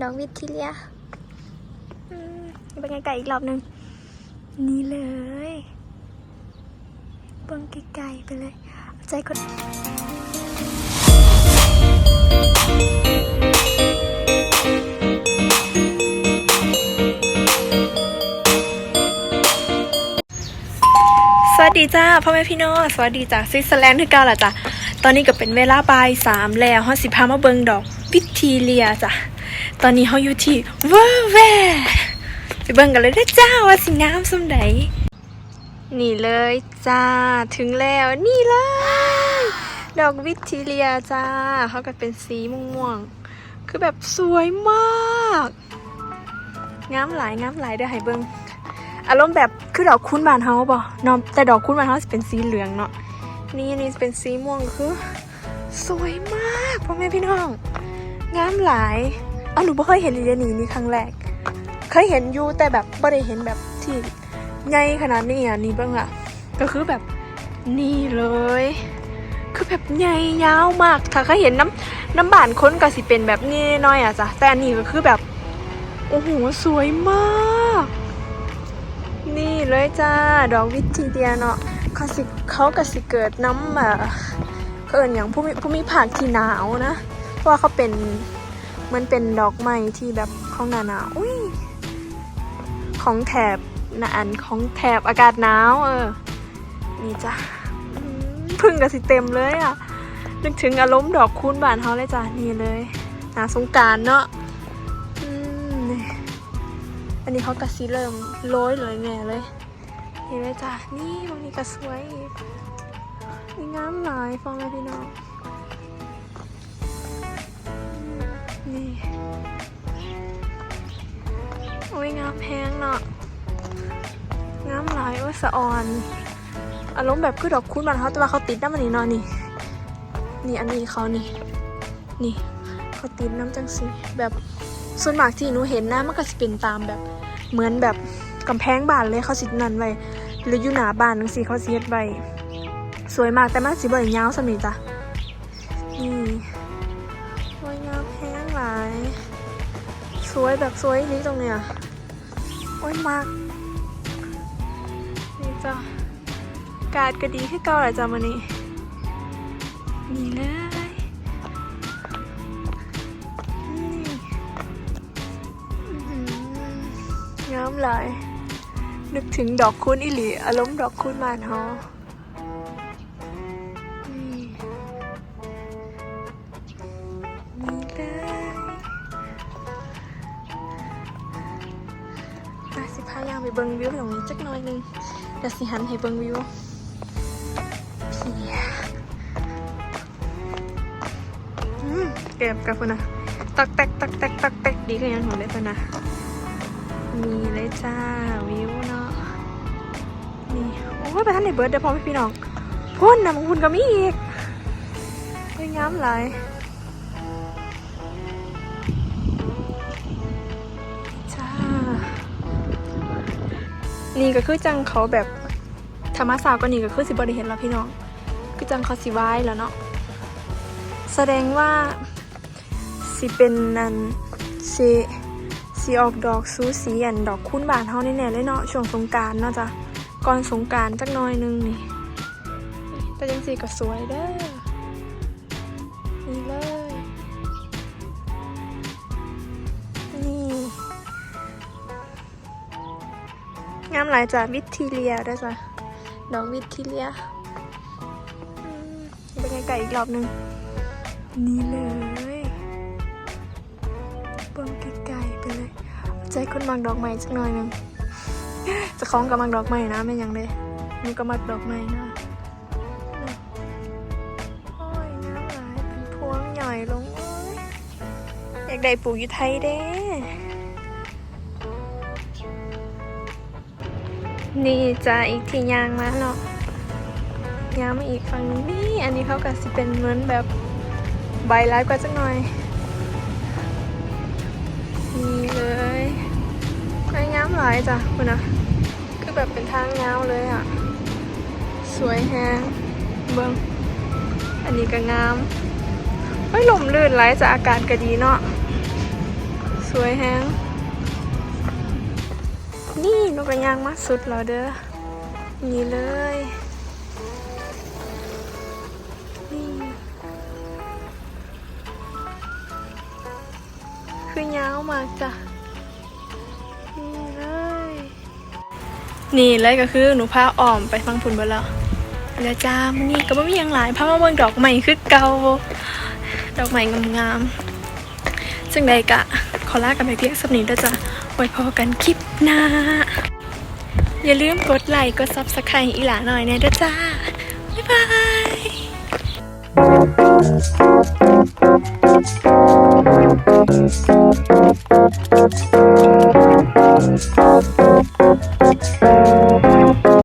ดอกวิทิเลียเป็นไงไก่อีกรอบหนึ่งนี่เลยเบิ่งไกลๆไปเลยใจคนสวัสดีจ้าพ่อแม่พี่น้องสวัสดีจากสวิตเซอร์แลนด์ที่เก้าละจ้ะตอนนี้ก็เป็นเวลาบ่ายสามแล้วฮอสิพามาเบิงดอกวิทีเลียจ้ะ ตอนนี้เขาอยู่ที่เวอร์แวร์ไปเบิงกันเลยได้จ้าว่าสิงามสมใดนี่เลยจ้าถึงแล้วนี่เลย ดอกวิทีเลียจ้าเขาก็เป็นสีม่วงๆคือแบบสวยมากงามหลายงามหลายเดี๋ยวให้เบิงอารมณ์แบบคือดอกคุ้นบานเฮาป่นาะแต่ดอกคุ้นบานเฮาจะเป็นสีเหลืองเนาะนี่นนี่เป็นสีม่วงคือ สวยมากพ่อแม่พี่น้องงามหลาย อ้าวหนูไม่เคยเห็นเลยนีนี่ครั้งแรก เคยเห็นอยู่แต่แบบไม่ได้เห็นแบบที่ใหญ่ขนาดนี้อะนี่บ้างอะก็คือแบบนี่เลย คือแบบใหญ่ยาวมาก ถ้าเคยเห็นน้ำน้ำบานค้นก็สิเป็นแบบนี้น้อยอะจ้ะแต่อันนี้ก็คือแบบโอ้โหสวยมาก นี่เลยจ้าดอกวิจิเดียเนาะเขาสิเขากสิเกิดน้ำอะเพิ่นอย่างผู้มีผู้มีภาคที่หนาวนะ เพราะว่าเขาเป็น มันเป็นดอกไม้ที่แบบของหนาหนาวอุ้ยของแถบหนานของแถบอากาศหนาวเออ นี่จ้ะพึ่งกับสิเต็มเลยอะ นึกถึงอารมณ์ดอกคูณบานเขาเลยจ้ะ นี่เลยหนาสงการเนาะอืมนี่อันนี้เขากระซีเริ่มโรยเลยแน่เลยเห็นไหมจ้ะ นี่ตรงนี้ก็สวยอีงามหลายฟองเลยพี่น้อง โอ้ยงามแพงเนาะงามหลายโอ้ยสะออนอารมณ์แบบคือดอกคุ้นบานเขาแต่ว่าเขาติดน้ำมันนี่เนาะนี่ นี่อันนี้เขานี่ นี่เขาติดน้ำจังสีแบบส่วนมากที่หนูเห็นนะมันก็สิเป็นตามแบบเหมือนแบบกำแพงบ้านเลยเขาสินั่นไว้หรืออยู่หนาบ้านจังซี่เขาสิเฮ็ดไว้สวยมากแต่มันสิบ่ได้ยาวสำนี้จ้ะ สวยแบบสวยนี้ตรงเนี้ยโอ้ยมาก นี่จ้ะกาดก็ดีขึ้นเก่าแหละจ้ะมื้อนี้นี่เลยง้อหืองามหลายนึกถึงดอกคูณอิหลีอารมณ์ดอกคูณมานฮอ ไปเบิงวิวตรงนี้จักหน่อยหนึงเดี๋ยวสิหันให้เบิงวิวเก็บกับคุณนะตักแตกตักแตกตักแตกดีกันยังของเลยคุณนะมีเลยจ้าวิวเนาะนี่โอ้ยไปท่านในเบิร์ดเดี๋ยวพอพี่พี่น้องพุ่นนะมึงพุ่นก็มีอีกยงามหลาย นี่ก็คือจังเขาแบบธรรมศาสตร์ก็นี่ก็คือสิบริเห็นแล้วพี่น้อง คือจังเขาสิไว้แล้วเนาะแสดงว่าสิเป็นนันสิสีออกดอกซูสีอันดอกคุ้นบานเฮาแน่ๆเลยเนาะช่วงสงการเนาะจ้ะก่อนสงการจักน่อยนึงนี่ แต่จังสีก็สวยเด้อ งามหลายจ้ะวิทีเลียเด้จ้ะดอกวิทีเลียเป็นไงไก่อีกรอบหนึ่งนี่เลยเบิ่งไกลๆไปเลย ใจคนมักดอกไม้สักหน่อยหนึ่งจะคล้องกับมักดอกไม้นะไม่ยังเลยหนูก็มักดอกไม้นะโอ้ยน้ำหลายเป็นพวงใหญ่ลงเอ้ยอยากได้ปลูกอยู่ไทยเด้ นี่จะอีกทียางมาเนาะยางมาอีกฝั่งนี่อันนี้เขาก็สิเป็นเหมือนแบบใบร้ายกว่าจักหน่อยนี่เลยไม้งามหลายจ้ะคุณนะคือแบบเป็นทางยาวเลยอะ สวยแฮงเบิ้งอันนี้ก็งามเฮ้ยลมลื่นไหลจ้ะอากาศก็ดีเนาะสสวยแฮง นี่นกกระยางมาสุดแล้วเด้อ นี่เลย นี่คือยาวมากจ้ะ นี่เลย นี่เลยก็คือหนูพาอ่อมไปฟังพุ่นบดแล้วแล้วจ้ามันนี่ก็ไม่มีหยังหลายพามาเบิ่งดอกใหม่คือเก่าดอกใหม่งามๆ ซึ่งใดกะขอลากันไปเพียงสักนิดแล้วจ้ะไว้พอกันคลิปหน้า อย่าลืมกดไลค์กดซับสไครต์อีหลาหน่อยนะเด้อจ้า บ๊ายบาย